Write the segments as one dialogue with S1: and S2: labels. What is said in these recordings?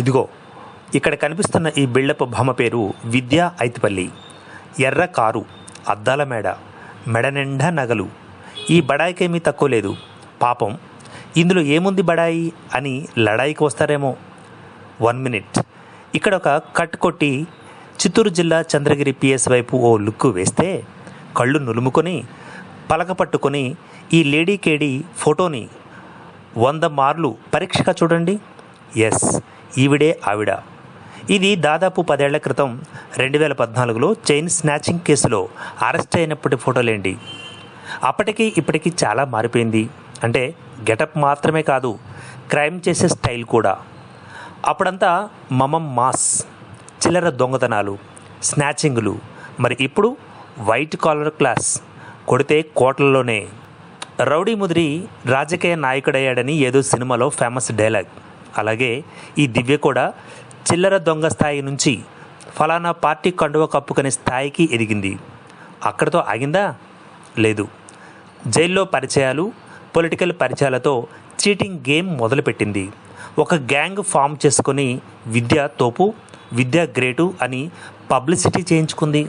S1: ఇదిగో ఇక్కడ కనిపిస్తున్న ఈ బిల్డప్ బొమ్మ పేరు విద్యా ఐతిపల్లి. ఎర్ర కారు అద్దాల మేడ మెడ నిండా నగలు. ఈ బడాయికేమీ తక్కువ లేదు. పాపం ఇందులో ఏముంది బడాయి అని లడాయికి వస్తారేమో. One minute. ఇక్కడ ఒక కట్ కొట్టి చిత్తూరు జిల్లా చంద్రగిరి పిఎస్ వైపు ఓ లుక్ వేస్తే కళ్ళు నులుముకొని పలక పట్టుకొని ఈ లేడీ కేడీ ఫోటోని వంద మార్లు పరీక్షగా చూడండి. ఎస్ ఈవిడే ఆవిడ. ఇది దాదాపు పదేళ్ళ క్రితం రెండు వేల పద్నాలుగులో చైన్ స్నాచింగ్ కేసులో అరెస్ట్ అయినప్పటి ఫోటోలేండి అప్పటికి ఇప్పటికీ చాలా మారిపోయింది. అంటే గెటప్ మాత్రమే కాదు క్రైమ్ చేసే స్టైల్ కూడా. అప్పుడంతా మమం మాస్ చిల్లర దొంగతనాలు స్నాచింగ్లు. మరి ఇప్పుడు వైట్ కాలర్ క్లాస్ కొడితే కోట్లలోనే. రౌడీ ముదిరి రాజకీయ నాయకుడయ్యాడని ఏదో సినిమాలో ఫేమస్ డైలాగ్. అలాగే ఈ దివ్య కూడా చిల్లర దొంగ స్థాయి నుంచి ఫలానా పార్టీ కండువ కప్పుకునే స్థాయికి ఎదిగింది. అక్కడితో ఆగిందా? లేదు. జైల్లో పరిచయాలు పొలిటికల్ పరిచయాలతో చీటింగ్ గేమ్ మొదలుపెట్టింది. ఒక గ్యాంగ్ ఫామ్ చేసుకొని విద్య తోపు విద్య గ్రేటు అని పబ్లిసిటీ చేయించుకుంది.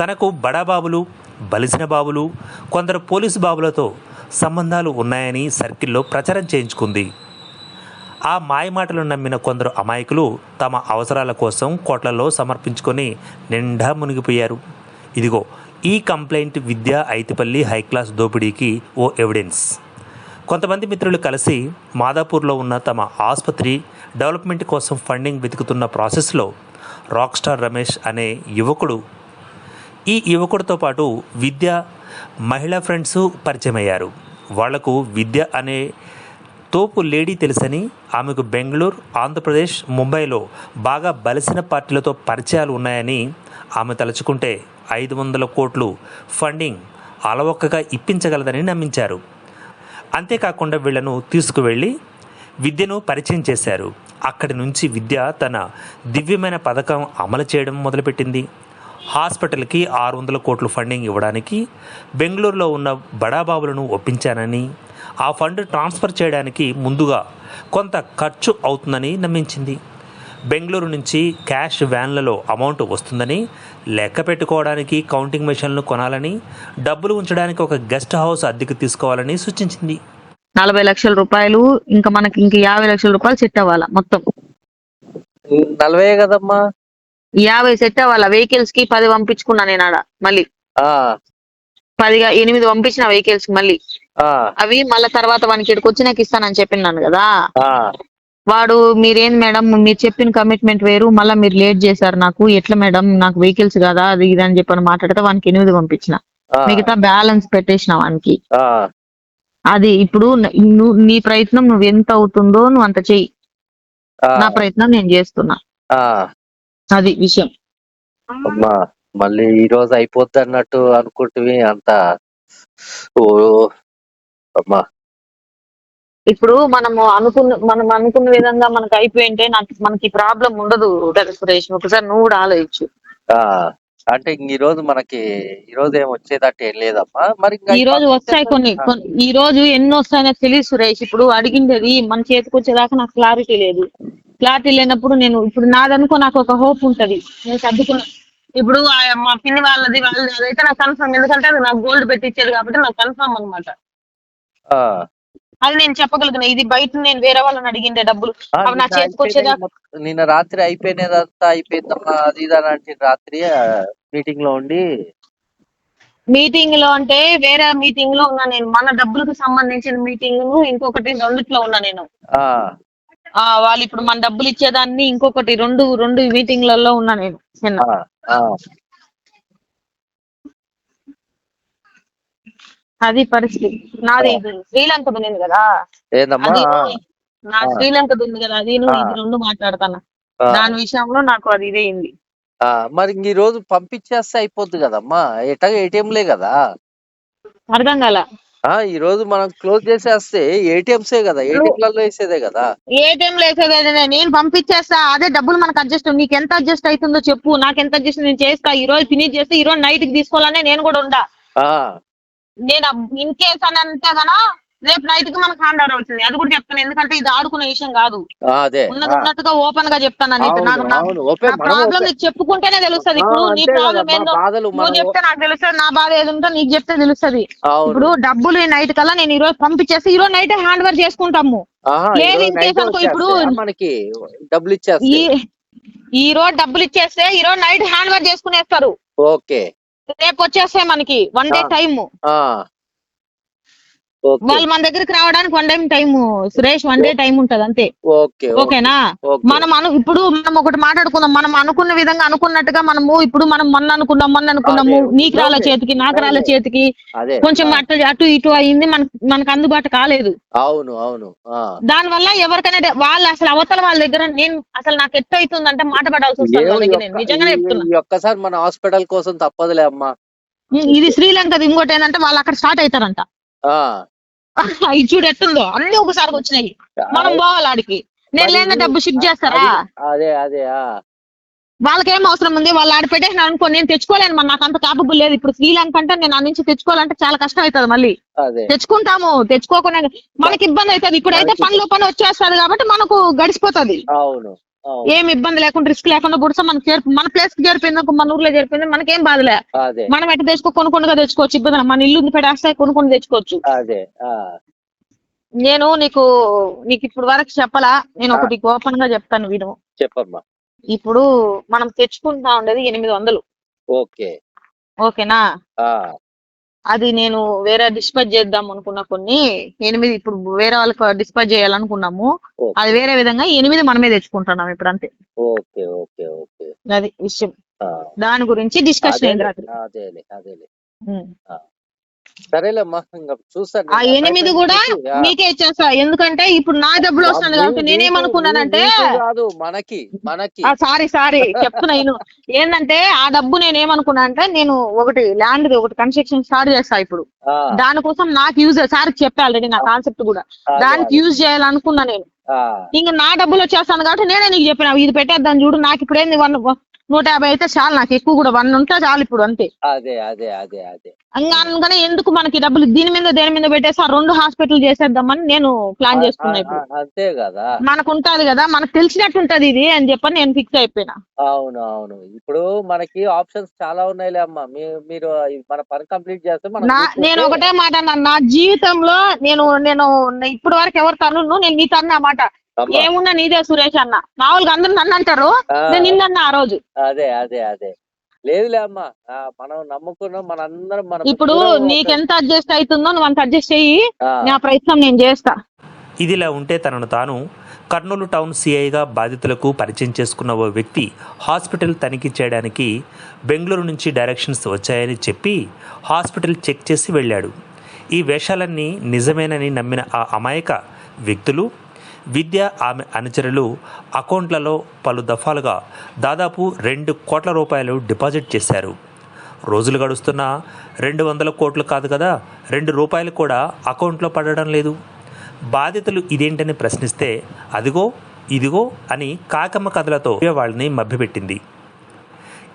S1: తనకు బడాబాబులు బలిసిన బాబులు కొందరు పోలీసు బాబులతో సంబంధాలు ఉన్నాయని సర్కిల్లో ప్రచారం చేయించుకుంది. ఆ మాయమాటలు నమ్మిన కొందరు అమాయకులు తమ అవసరాల కోసం కోట్లలో సమర్పించుకొని నిండా మునిగిపోయారు. ఇదిగో ఈ కంప్లైంట్ విద్యా ఐతిపల్లి హైక్లాస్ దోపిడీకి ఓ ఎవిడెన్స్. కొంతమంది మిత్రులు కలిసి మాదాపూర్లో ఉన్న తమ ఆసుపత్రి డెవలప్మెంట్ కోసం ఫండింగ్ వెతుకుతున్న ప్రాసెస్లో రాక్ స్టార్ రమేష్ అనే యువకుడు ఈ యువకుడితో పాటు విద్య మహిళా ఫ్రెండ్స్ పరిచయమయ్యారు. వాళ్ళకు విద్య అనే తోపు లేడీ తెలుసని ఆమెకు బెంగళూరు ఆంధ్రప్రదేశ్ ముంబైలో బాగా బలిసిన పార్టీలతో పరిచయాలు ఉన్నాయని ఆమె తలుచుకుంటే ఐదు వందల కోట్లు ఫండింగ్ అలవొక్కగా ఇప్పించగలదని నమ్మించారు. అంతేకాకుండా వీళ్ళను తీసుకువెళ్ళి విద్యను పరిచయం చేశారు. అక్కడి నుంచి విద్య తన దివ్యమైన పథకం అమలు చేయడం మొదలుపెట్టింది. హాస్పిటల్కి ఆరు వందల కోట్లు ఫండింగ్ ఇవ్వడానికి బెంగళూరులో ఉన్న బడాబాబులను ఒప్పించానని ఆ ఫండ్ ట్రాన్స్ఫర్ చేయడానికి ముందుగా కొంత ఖర్చు అవుతుందని నమ్మించింది. బెంగళూరు నుంచి క్యాష్ వ్యాన్లలో అమౌంట్ వస్తుందని లెక్క పెట్టుకోవడానికి కౌంటింగ్ మెషిన్లు కొనాలని డబ్బులు ఉంచడానికి ఒక గెస్ట్ హౌస్ అద్దెకు తీసుకోవాలని సూచించింది.
S2: నలభై లక్షల రూపాయలు ఇంకా మనకి ఇంక యాభై లక్షల రూపాయలు సెట్ అవ్వాలా మొత్తం?
S3: నలభై కదమ్మా.
S2: యాభై సెట్ అవ్వాలా? వెహికల్స్కి పది పంపించుకున్నా నేను ఆడ మళ్ళీ.
S3: ఆ.
S2: పదిగా ఎనిమిది పంపించిన వెహికల్స్కి మళ్ళీ. అవి మళ్ళీ తర్వాత వానికి ఇక్కడికి వచ్చి నాకు ఇస్తానని చెప్పినాను కదా. వాడు మీరేం మేడం మీరు చెప్పిన కమిట్మెంట్ వేరు మళ్ళీ మీరు లేట్ చేశారు నాకు ఎట్లా మేడం నాకు వెహికల్స్ కదా అది ఇది అని చెప్పని మాట్లాడితే వానికి ఎనిమిది పంపించిన. మిగతా బ్యాలెన్స్ పెట్టేసిన వానికి. అది ఇప్పుడు న- నువ్వు నీ ప్రయత్నం నువ్వు ఎంత అవుతుందో నువ్వు అంత చెయ్యి. నా ప్రయత్నం నేను చేస్తున్నా. అది విషయం.
S3: అమ్మా మళ్ళీ ఈ రోజు అయిపోద్ది అన్నట్టు అనుకుంటువి అంత. అమ్మా
S2: ఇప్పుడు మనము అనుకున్న మనం అనుకున్న విధంగా మనకు అయిపోయింటే నాకు మనకి ప్రాబ్లం ఉండదు సురేష్. ఒకసారి నువ్వు కూడా ఆలోచించు.
S3: అంటే ఈ రోజు మనకి ఈ రోజు ఏం వచ్చేదట్టు ఏం లేదమ్మా. మరి
S2: ఈ రోజు వస్తాయి కొన్ని ఈ రోజు ఎన్ని వస్తాయో తెలియదు సురేష్. ఇప్పుడు అడిగిండేది మన చేతికి వచ్చేదాకా నాకు క్లారిటీ లేదు. క్లారిటీ లేనప్పుడు నేను ఇప్పుడు నాదనుకో నాకు ఒక హోప్ ఉంటది. నేను సర్దుకున్నా ఇప్పుడు మా పిన్ని వాళ్ళది వాళ్ళది అదైతే నాకు కన్ఫర్మ్ ఎందుకంటే అది నాకు గోల్డ్ పెట్టించేది కాబట్టి నాకు కన్ఫర్మ్ అన్నమాట.
S3: ఆ,
S2: అది నేను చెప్పగలుగుతున్నా. ఇది బయట నేను వేరే వాళ్ళని అడిగిండే డబ్బులు. అవి నా
S3: నిన్న
S2: చేతికి
S3: రాత్రి అయిపోయినదంతా అయిపోయిందమ్మా అది ఇది అని అంటే రాత్రి. మీటింగ్లో ఉండి.
S2: మీటింగ్లో అంటే వేరే మీటింగ్లో ఉన్నా నేను. మన డబ్బులకు సంబంధించిన మీటింగ్ ఇంకొకటి రెండిట్లో ఉన్నా నేను. వాళ్ళు ఇప్పుడు మన డబ్బులు ఇచ్చేదాన్ని ఇంకొకటి రెండు రెండు మీటింగ్లలో ఉన్నా నేను నిన్న
S3: ఆ, ఆ,
S2: అది పరిస్థితి. నాది శ్రీలంక ఉంది కదా. నా. శ్రీలంక ఉంది కదా అది నువ్వు. ఇది రెండు మాట్లాడతాను. దాని విషయంలో నాకు అది ఇదేంది
S3: ఆ, మరి ఈ రోజు పంపించేస్తే అయిపోద్ది కదమ్మా? ఎటగా ఏటీఎంలే కదా.
S2: అర్థం కాల?
S3: ఆ ఈ రోజు మనం క్లోజ్ చేసేస్తే ఏటీఎంసే కదా ఏటీఎంలలో వేసేదే కదా.
S2: ఏటీఎం లేసేది నేను పంపించేస్తా అదే డబ్బులు మనకు అడ్జస్ట్ నీకు ఎంత అడ్జస్ట్ అవుతుందో చెప్పు నాకు ఎంత అడ్జస్ట్ నేను చేస్తా ఈ రోజు ఫినిష్ చేస్తే ఈ రోజు నైట్కి తీసుకోవాలనే నేను కూడా ఉండా.
S3: ఆ.
S2: నేను ఇన్ కేస్ అని అంటే గనా రేపు నైట్కి మనకు హ్యాండ్ ఓవర్ అవుతుంది అది కూడా చెప్తాను ఎందుకంటే ఇది ఆడుకునే విషయం కాదు.
S3: అదే.
S2: ఉన్నది ఉన్నట్టుగా ఓపెన్గా చెప్తాను నీకు నాకు నా- ప్రాబ్లం నీకు చెప్పుకుంటేనే తెలుస్తది. ఇప్పుడు నీ ప్రాబ్లం ఏందో నువ్వు చెప్తే నాకు తెలుస్తుంది. నా బాధ ఏది ఉందో నీకు చెప్తే తెలుస్తది. ఇప్పుడు డబ్బులు నైట్ కల్లా నేను ఈ రోజు పంపించేసి ఈ రోజు నైట్ హ్యాండ్ ఓవర్ చేసుకుంటాము. లేదు
S3: నైట్
S2: case అనుకో ఇప్పుడు-
S3: మనకి డబ్బులు
S2: ఈ
S3: ఇచ్చేస్తాయి.
S2: ఈ రోజు డబ్బులు ఇచ్చేస్తే ఈ రోజు నైట్ హ్యాండ్ ఓవర్ చేసుకునేస్తారు.
S3: ఓకే.
S2: రేపు వచ్చేస్తాయి మనకి వన్ డే
S3: ఆ.
S2: వాళ్ళు మన దగ్గరికి రావడానికి one time time Suresh one day time ఉంటది అంతే.
S3: Okay okay.
S2: ఓకేనా?
S3: ఓకే.
S2: మనం అను ఇప్పుడు మనం ఒకటి మాట్లాడుకుందాం. మనం అనుకున్న విధంగా అనుకున్నట్టుగా మనము ఇప్పుడు మనం మొన్న అనుకున్నాం మొన్న అనుకున్నాము. నీకు రాళ్ళ. చేతికి నాకు రాళ్ళ. చేతికి. కొంచెం అటు అటు ఇటు అయింది మనకు మనకు అందుబాటు కాలేదు.
S3: అవును అవును.
S2: దాని వల్ల ఎవరికైనా డే- వాళ్ళు అసలు అవతల వాళ్ళ దగ్గర నేను అసలు నాకు ఎట్ట అవుతుందంటే మాట పడాల్సి వస్తుంది నిజంగానే చెప్తున్నా.
S3: ఒక్కసారి మన హాస్పిటల్ కోసం తప్పదులే అమ్మా.
S2: ఇది శ్రీలంకది ఇంకోటి ఏంటంటే వాళ్ళు అక్కడ స్టార్ట్ అవుతారంట. ఇది చూడు ఎట్టుందో. అన్ని ఒకసారి వచ్చినాయి. మనం పోవాలి ఆడికి. నేను
S3: ఇది-
S2: డబ్బు షిఫ్ట్ చేస్తారా?
S3: అది- అదే
S2: వాళ్ళకి ఏం అవసరం ఉంది? వాళ్ళు ఆడ పెట్టేసిన అనుకో నేను తెచ్చుకోలేను మరి. నాకు అంత కాపబుల్ లేదు. ఇప్పుడు శ్రీలంక అంటే నేను ఆ నుంచి తెచ్చుకోవాలంటే చాలా కష్టం అవుతుంది మళ్ళీ. తెచ్చుకుంటాము. తెచ్చుకోకుండా మనకి ఇబ్బంది అవుతుంది. ఇప్పుడైతే పనిలో పని వచ్చేస్తుంది కాబట్టి మనకు గడిచిపోతుంది.
S3: అవును. అవును.
S2: ఏం ఇబ్బంది లేకుండా రిస్క్ లేకుండా బుడస మనకి చేరు మన ప్లేస్కి చేరిపోయింది మన ఊర్లో చేరిపోయింది మనకేం బాధలే. మనం ఎట్ట తెచ్చుకో కొనుక్కొనిగా తెచ్చుకోవచ్చు. ఇబ్బంది. మన ఇల్లు పెడేస్తే కొనుక్కొని తెచ్చుకోవచ్చు. నేను నీకు నీకు ఇప్పుడు వరకు చెప్పలా? నేను. ఒకటి ఓపెన్గా చెప్తాను విను
S3: చెప్పమ్మా.
S2: ఇప్పుడు మనం తెచ్చుకుంటా ఉండేది ఎనిమిది వందలు.
S3: ఓకే.
S2: ఓకేనా? అది నేను వేరే డిస్పాచ్ చేద్దాం అనుకున్న కొన్ని ఎనిమిది ఇప్పుడు వేరే వాళ్ళకి డిస్పాచ్ చేయాలనుకున్నాము. అది వేరే విధంగా ఎనిమిది మనమే తెచ్చుకుంటున్నాం ఇప్పుడు అంతే.
S3: Okay okay okay.
S2: అది విషయం. దాని గురించి డిస్కషన్ అయింది రాత్రి.
S3: అదేలే అదేలే. సరేలేమ్మా ఇంకా చూస్తాను.
S2: ఆ ఎనిమిది కూడా. మీకే ఇచ్చేస్తా. ఎందుకంటే ఇప్పుడు నా డబ్బులు వస్తుంది
S3: మీ-
S2: కాబట్టి నేనేమనుకున్నానంటే
S3: కాదు మనకి మనకి.
S2: సారీ సారీ చెప్తున్నా నేను ఏంటంటే ఆ డబ్బు నేను ఏమనుకున్నా అంటే నేను ఒకటి ల్యాండ్ ఒకటి కన్స్ట్రక్షన్ స్టార్ట్ చేస్తా ఇప్పుడు. దానికోసం నాకు యూజ్ సార్ చెప్పా ఆల్రెడీ నా కాన్సెప్ట్ కూడా. దానికి. యూజ్ చేయాలనుకున్నా నేను. ఇంకా నా డబ్బులు వచ్చేస్తాను కాబట్టి నేనే నీకు చెప్పిన ఇది పెట్టేద్దాం చూడు నాకు ఇప్పుడు ఏంది వన్ నూట యాభై అయితే చాలు నాకు ఎక్కువ కూడా వన్ ఉంటే చాలు ఇప్పుడు అంతే.
S3: అదే అదే అదే అదే.
S2: అందుకనే ఎందుకు మనకి డబ్బులు దీని మీద దేని మీద పెట్టేసి ఆ రెండు హాస్పిటల్ చేసేద్దామని నేను ప్లాన్ చేసుకున్నా ఇప్పుడు.
S3: అంతే కదా.
S2: మనకు ఉంటది కదా మనకు తెలిసినట్టు ఉంటది ఇది అని చెప్పని నేను ఫిక్స్ అయిపోయినా.
S3: అవును అవును. ఇప్పుడు మనకి ఆప్షన్స్ చాలా ఉన్నాయిలే అమ్మా. మీరు మన పని కంప్లీట్ చేస్తే మనం
S2: నేను ఒకటే మాట నా జీవితంలో నేను నేను ఇప్పుడు వరకు ఎవరు తను నేను నీ తను మాట. ఏమున్నా నీదే సురేష్ అన్న. మామూలుగా అందరు నన్ను అంటారు. నేను నిన్నన్నా ఆ రోజు.
S3: అదే అదే అదే. లేదులే అమ్మా. మనం నమ్ముకున్నాం మన అందరం మన
S2: ఇప్పుడు
S3: దూరం
S2: నీకు ఎంత అడ్జస్ట్ అవుతుందో నువ్వు అంత అడ్జస్ట్ చెయ్యి. నా ప్రయత్నం నేను చేస్తా.
S1: ఇదిలా ఉంటే తనను తాను కర్నూలు టౌన్ సిఐగా బాధితులకు పరిచయం చేసుకున్న ఓ వ్యక్తి హాస్పిటల్ తనిఖీ చేయడానికి బెంగళూరు నుంచి డైరెక్షన్స్ వచ్చాయని చెప్పి హాస్పిటల్ చెక్ చేసి వెళ్ళాడు. ఈ వేషాలన్నీ నిజమేనని నమ్మిన ఆ అమాయక వ్యక్తులు విద్య ఆమె అనుచరులు అకౌంట్లలో పలు దఫాలుగా దాదాపు రెండు కోట్ల రూపాయలు డిపాజిట్ చేశారు. రోజులు గడుస్తున్నా రెండు వందల కోట్లు కాదు కదా రెండు రూపాయలు కూడా అకౌంట్లో పడడం లేదు. బాధితులు ఇదేంటని ప్రశ్నిస్తే అదిగో ఇదిగో అని కాకమ్మ కథలతో వాళ్ళని మభ్యపెట్టింది.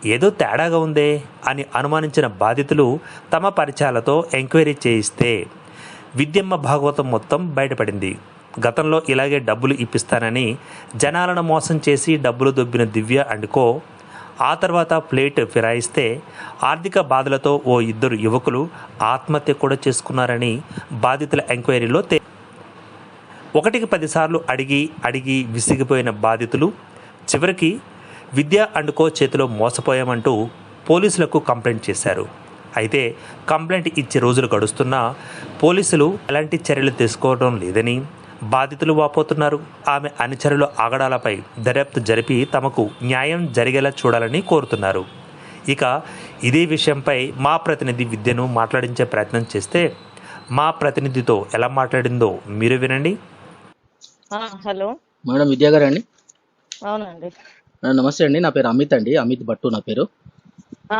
S1: ఏదో తేడాగా ఉందే అని అనుమానించిన బాధితులు తమ పరిచయాలతో ఎంక్వైరీ చేయిస్తే విద్యమ్మ భాగవతం మొత్తం బయటపడింది. గతంలో ఇలాగే డబ్బులు ఇప్పిస్తానని జనాలను మోసం చేసి డబ్బులు దొబ్బిన దివ్య అండుకో ఆ తర్వాత ప్లేట్ ఫిరాయిస్తే ఆర్థిక బాధలతో ఓ ఇద్దరు యువకులు ఆత్మహత్య కూడా చేసుకున్నారని బాధితుల ఎంక్వైరీలో తే ఒకటికి పదిసార్లు అడిగి అడిగి విసిగిపోయిన బాధితులు చివరికి విద్య అండుకో చేతిలో మోసపోయామంటూ పోలీసులకు కంప్లైంట్ చేశారు. అయితే కంప్లైంట్ ఇచ్చే రోజులు గడుస్తున్నా పోలీసులు ఎలాంటి చర్యలు తీసుకోవడం లేదని బాధితులు వాపోతున్నారు. ఆమె అనుచరుల ఆగడాలపై దర్యాప్తు జరిపి తమకు న్యాయం జరిగేలా చూడాలని కోరుతున్నారు. ఇక ఇదే విషయంపై మా ప్రతినిధి విద్యను మాట్లాడించే ప్రయత్నం చేస్తే మా ప్రతినిధితో ఎలా మాట్లాడిందో మీరు వినండి.
S2: హలో.
S4: మేడం విద్యా గారు అండి?
S2: అవునండి.
S4: నమస్తే అండి. నా పేరు అమిత్ అండి. అమిత్ భట్టు నా పేరు.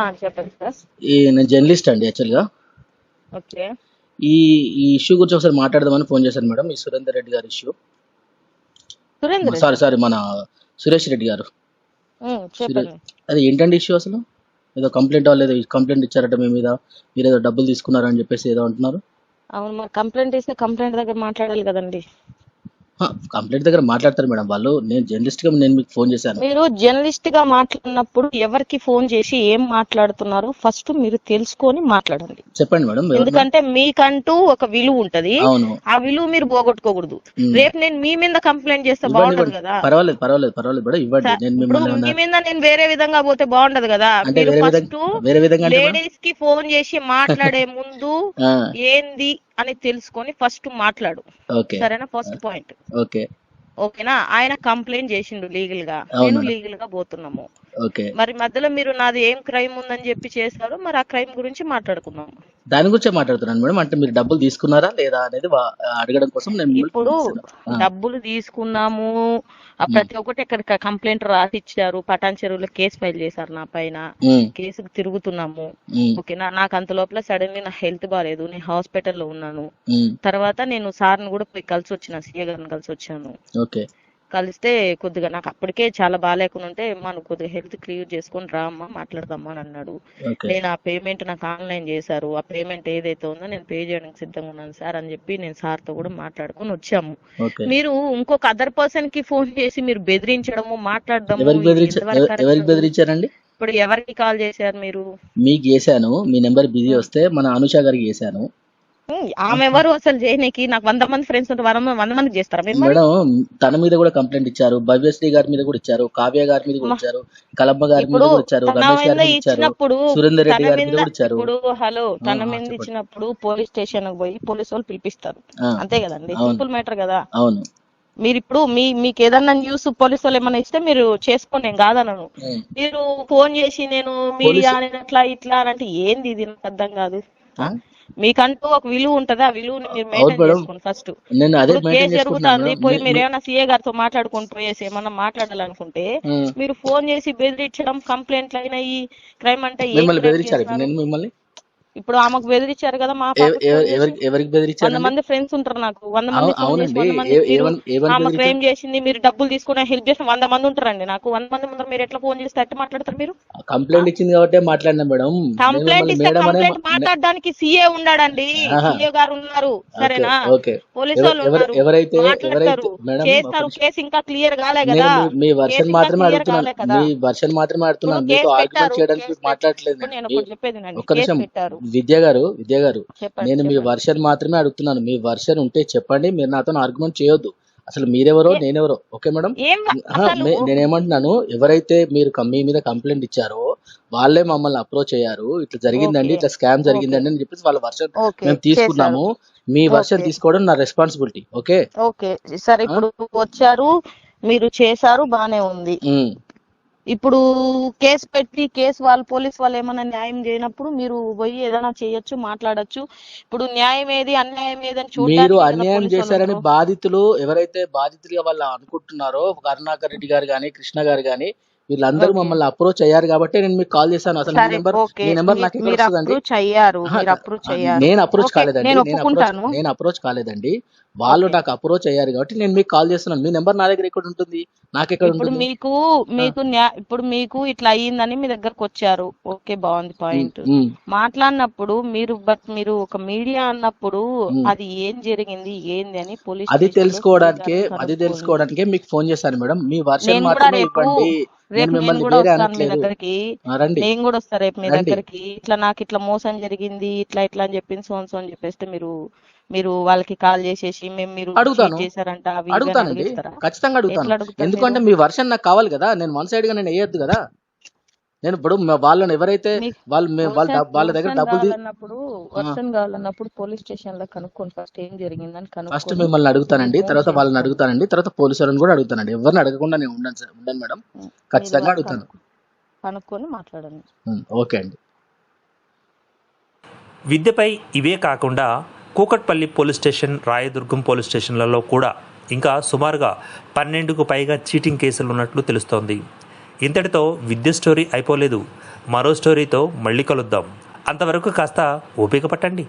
S2: చెప్పండి సార్.
S4: ఈ నేను జర్నలిస్ట్ అండి యాక్చువల్గా.
S2: ఓకే.
S4: ఈ ఈ ఇష్యూ గురించి ఒకసారి మాట్లాడదామని ఫోన్ చేశాను మేడం. ఈ సురేందర్ రెడ్డి గారి ఇష్యూ
S2: సురేంద్ర
S4: సారీ సారీ మన సురేష్ రెడ్డి గారు. అది ఏంటండి ఇష్యూ అసలు? ఏదో కంప్లైంట్ ఏదో కంప్లైంట్ ఇచ్చారట మీ మీద. మీరు ఏదో డబ్బులు తీసుకున్నారని చెప్పేసి ఏదో అంటున్నారు.
S5: అవును మరి కంప్లైంట్ ఇస్తే కంప్లైంట్ దగ్గర మాట్లాడాలి కదండి.
S4: కంప్లైంట్ దగ్గర మాట్లాడతారు మేడం వాళ్ళు. నేను జర్నలిస్ట్గా నేను మీకు ఫోన్ చేశాను.
S5: మీరు జర్నలిస్ట్గా మాట్లాడినప్పుడు ఎవరికి ఫోన్ చేసి ఏం మాట్లాడుతున్నారో? ఫస్ట్ మీరు తెలుసుకొని మాట్లాడండి.
S4: చెప్పండి మేడం
S5: ఎందుకంటే మీకంటూ ఒక విలువ ఉంటది.
S4: అవును.
S5: ఆ విలువ మీరు పోగొట్టుకోకూడదు. రేపు నేను మీ మీద కంప్లైంట్ చేస్తే బాగుంటది. కదా.
S4: పర్వాలేదు పర్వాలేదు పర్వాలేదు మేడం ఇవ్వండి. నేను
S5: మీ మీద నేను వేరే విధంగా పోతే బాగుంటది కదా. మీరు ఫస్ట్? లేడీస్కి ఫోన్ చేసి మాట్లాడే ముందు ఏంది అని తెలుసుకొని ఫస్ట్ మాట్లాడు. సరేనా? First point.
S4: ఓకే.
S5: ఓకేనా? ఆయన కంప్లైంట్ చేసిండు
S4: లీగల్గా
S5: నేను. లీగల్గా పోతున్నాము మరి మధ్యలో మీరు నాది ఏం క్రైమ్ ఉందని చెప్పి చేశారో మరి ఆ క్రైమ్ గురించి మాట్లాడుకుందాం.
S4: దాని గురించే మాట్లాడుతున్నాను మేడం. అంటే మీరు డబ్బులు తీసుకున్నారా లేదా అనేది అడగడం కోసం నేను
S5: ఇప్పుడు డబ్బులు తీసుకున్నాము. ప్రతి ఒక్కటి ఇక్కడ కంప్లైంట్ రాసిచ్చారు. పటాన్ చెరువులో కేసు ఫైల్ చేశారు నా పైన. కేసుకు తిరుగుతున్నాము. ఓకేనా నాకు అంత లోపల సడన్లీ నా హెల్త్ బాగాలేదు నేను హాస్పిటల్లో ఉన్నాను. తర్వాత నేను సార్ని కూడా పోయి కలిసి వచ్చిన సీఏ గారిని కలిసి వచ్చాను
S4: ఓకే.
S5: కలిస్తే కొద్దిగా నాకు అప్పటికే చాలా బాగాలేకుండా ఉంటే మనం కొద్దిగా హెల్త్ క్లియర్ చేసుకొని రా అమ్మా మాట్లాడదామా అని అన్నాడు. నేను ఆ పేమెంట్ నాకు ఆన్లైన్ చేశారు. ఆ పేమెంట్ ఏదైతే ఉందో నేను పే చేయడానికి సిద్ధంగా ఉన్నాను సార్ అని చెప్పి నేను సార్తో కూడా మాట్లాడుకొని వచ్చాము. మీరు ఇంకొక అదర్ పర్సన్కి ఫోన్ చేసి మీరు బెదిరించడము?
S4: ఎవరికి బెదిరించారండి?
S5: ఇప్పుడు ఎవరికి కాల్ చేశారు మీరు?
S4: మీకు చేశాను. మీ నెంబర్ బిజీ వస్తే మన అనుష గారికి చేశాను.
S5: ఆమె ఎవరు అసలు చేయనీకి నాకు వంద మంది ఫ్రెండ్స్ ఉంటే వంద మంది- వంద మందికి చేస్తారా మీరు మరి?
S4: మేడం తన మీద కూడా కంప్లైంట్ ఇచ్చారు భవ్యశ్రీ గారి మీద కూడా ఇచ్చారు కావ్య గారి మీద కూడా ఇచ్చారు కలమ్మ గారి మీద
S5: ఇప్పుడు
S4: కూడా ఇచ్చారు
S5: తన
S4: రమేష్ గారి
S5: మీద
S4: మీద ఇచ్చారు
S5: ఇచ్చినప్పుడు
S4: సురేందర్ రెడ్డి
S5: తన
S4: గారి మీద
S5: మీద
S4: కూడా ఇచ్చారు
S5: ఇప్పుడు హలో తన
S4: ఆ,
S5: మీద
S4: చెప్పండి.
S5: ఇచ్చినప్పుడు పోలీస్ స్టేషన్ పోయి పోలీస్ వాళ్ళు పిలిపిస్తారు
S4: ఆ,
S5: అంతే కదండి
S4: అవును.
S5: సింపుల్ మ్యాటర్ కదా
S4: అవును
S5: మీరు ఇప్పుడు మీ మీకు ఏదన్నా న్యూస్ పోలీస్ వాళ్ళు ఏమైనా ఇస్తే మీరు చేసుకోండి నేను కాదనను. మీరు ఫోన్ చేసి నేను మీడియా అట్లా ఇట్లా అని అంటే ఏంది ఇది నాకు అర్థం కాదు
S4: ఆ?
S5: మీకంటూ ఒక విలువ ఉంటది ఆ విలువని మీరు మెయింటైన్. చేసుకోండి ఫస్ట్
S4: నేను అదే
S5: కేసు జరుగుతుంది. పోయి మీరు ఏమైనా సీఏ గారితో మాట్లాడుకొని పోయేసి ఏమన్నా మాట్లాడాలనుకుంటే. మీరు ఫోన్ చేసి బెదిరించడం కంప్లైంట్లు అయినాయి క్రైమ్ అంటే
S4: మిమ్మల్ని బెదిరించారు? నేను మిమ్మల్ని
S5: ఇప్పుడు ఆమెకు బెదిరించారు కదా మా.
S4: ఎవరికి ఎవరికి
S5: వంద
S4: బెదిరించారు
S5: మంది ఫ్రెండ్స్ ఉంటారు నాకు. వంద మంది ఆమె
S4: బెదిరించారు?
S5: క్రైమ్ చేసింది మీరు డబ్బులు తీసుకుని హెల్ప్ చేసిన వంద మంది ఉంటారండి నాకు. వంద మంది ముందర మీరు ఎట్లా ఫోన్ చేస్తే ఎట్లా మాట్లాడతారు మీరు?
S4: కంప్లైంట్ ఇచ్చింది కాబట్టి మాట్లాడినా మేడం.
S5: కంప్లైంట్ ఇస్తే కంప్లైంట్ మాట్లాడడానికి సీఏ ఉన్నాడండి. సీఏ గారు ఉన్నారు. సరేనా? పోలీసు వాళ్ళు
S4: ఎవరైతే
S5: మాట్లాడతారు.
S4: ఎవరైతే మేడం
S5: చేస్తారు. కేసు ఇంకా క్లియర్ కాలే కదా.
S4: మీ- వర్షన్ మాత్రమే అడుగుతున్నాను. మీ వర్షన్ మాత్రమే అడుగుతున్నాను.
S5: కేసు
S4: ఆర్గ్యుమెంట్ చేయడానికి
S5: వినండి.
S4: ఒక్క నిమిషం.
S5: పెట్టారు.
S4: విద్య గారు విద్య గారు నేను మీ. వర్షన్ మాత్రమే అడుగుతున్నాను. మీ వర్షన్ ఉంటే చెప్పండి మీరు నాతో ఆర్గ్యుమెంట్ చేయొద్దు. అసలు మీరెవరో నేనెవరో ఓకే మేడం? నేనేమంటున్నాను ఎవరైతే మీరు మీ మీద కంప్లైంట్ ఇచ్చారో వాళ్ళే మమ్మల్ని అప్రోచ్ అయ్యారు. ఇట్లా జరిగిందండి. ఇట్లా స్కామ్ జరిగిందండి అని చెప్పేసి వాళ్ళ వర్షన్ మేము తీసుకున్నాము. మీ వర్షన్. తీసుకోవడం నా రెస్పాన్సిబిలిటీ ఓకే?
S5: ఓకే. సరే ఇప్పుడు వచ్చారు మీరు చేశారు బానే ఉంది. ఇప్పుడు కేసు పెట్టి కేసు వాళ్ళు పోలీస్ వాళ్ళు ఏమైనా న్యాయం చేయనప్పుడు మీరు పోయి ఏదైనా చేయొచ్చు మాట్లాడొచ్చు ఇప్పుడు న్యాయం ఏది అన్యాయం ఏదని కదా
S4: అన్యాయం చేశారని. బాధితులు ఎవరైతే బాధితులుగా వాళ్ళు అనుకుంటున్నారో కరుణాకర్ రెడ్డి గారు కానీ కృష్ణ గారు కానీ వీళ్ళందరూ. మమ్మల్ని అప్రోచ్ అయ్యారు కాబట్టి నేను మీకు కాల్ చేశాను. అసలు మీ నెంబర్ మీ నెంబర్ నాకు నేను అప్రోచ్ కాలేదండి.
S5: నేను
S4: అప్రోచ్ నేను అప్రోచ్ కాలేదండి. వాళ్ళు నాకు అప్రోచ్ అయ్యారు కాబట్టి నేను మీకు కాల్ చేస్తున్నాను. మీ నెంబర్ నా దగ్గర ఎక్కడ ఉంటుంది? నాకు ఎక్కడ ఉంటుంది?
S5: మీకు మీకు ఇప్పుడు మీకు ఇట్లా అయ్యిందని మీ దగ్గరకు వచ్చారు. ఓకే బాగుంది పాయింట్. మాట్లాడినప్పుడు మీరు బట్ మీరు ఒక మీడియా అన్నప్పుడు. అది ఏం జరిగింది? ఏంది అని పోలీస్
S4: అది తెలుసుకోవడానికే అది. తెలుసుకోవడానికే మీకు ఫోన్ చేశాను మేడం. మీ వర్షన్
S5: కూడా
S4: మాత్రమే ఇవ్వండి.
S5: రేపు నేను కూడా వస్తాను మీ దగ్గరికి నేను కూడా వస్తా రేపు మీ. దగ్గరికి ఇట్లా నాకు ఇట్లా మోసం జరిగింది ఇట్లా ఇట్లా అని చెప్పింది సో అని చెప్పేస్తే మీరు మీరు వాళ్ళకి కాల్ చేసేసి మేము మీరు
S4: అడుగుతాను.
S5: చేశారంట
S4: అడుగుతానండి? ఖచ్చితంగా అడుగుతాను ఎందుకంటే? మీ వర్షన్ నాకు కావాలి కదా నేను వన్ సైడ్గా నేను వేయొద్దు కదా నేను ఇప్పుడు వాళ్ళని ఎవరైతే వాళ్ళు వాళ్ళ వాళ్ళ దగ్గర డబ్బులు తీ-
S5: కావాలన్నప్పుడు పోలీస్ స్టేషన్లో కనుక్కోండి ఫస్ట్ ఏం జరిగిందని
S4: ఫస్ట్
S5: కనుక్కొని
S4: మిమ్మల్ని అడుగుతానండి తర్వాత వాళ్ళని. అడుగుతానండి తర్వాత పోలీసు వాళ్ళని కూడా అడుగుతానండి. ఎవరిని అడగకుండా నేను ఉండను సార్ ఉండను మేడం. ఖచ్చితంగా అడుగుతాను.
S5: కనుక్కో- కనుక్కొని మాట్లాడండి.
S4: ఓకే అండి.
S1: విద్యపై ఇవే కాకుండా Kukatpally police station Rayadurgam police స్టేషన్లలో కూడా ఇంకా సుమారుగా పన్నెండుకు పైగా చీటింగ్ కేసులు ఉన్నట్లు తెలుస్తోంది. ఇంతటితో విద్య స్టోరీ అయిపోలేదు. మరో స్టోరీతో మళ్ళీ కలుద్దాం. అంతవరకు కాస్త ఓపిక పట్టండి.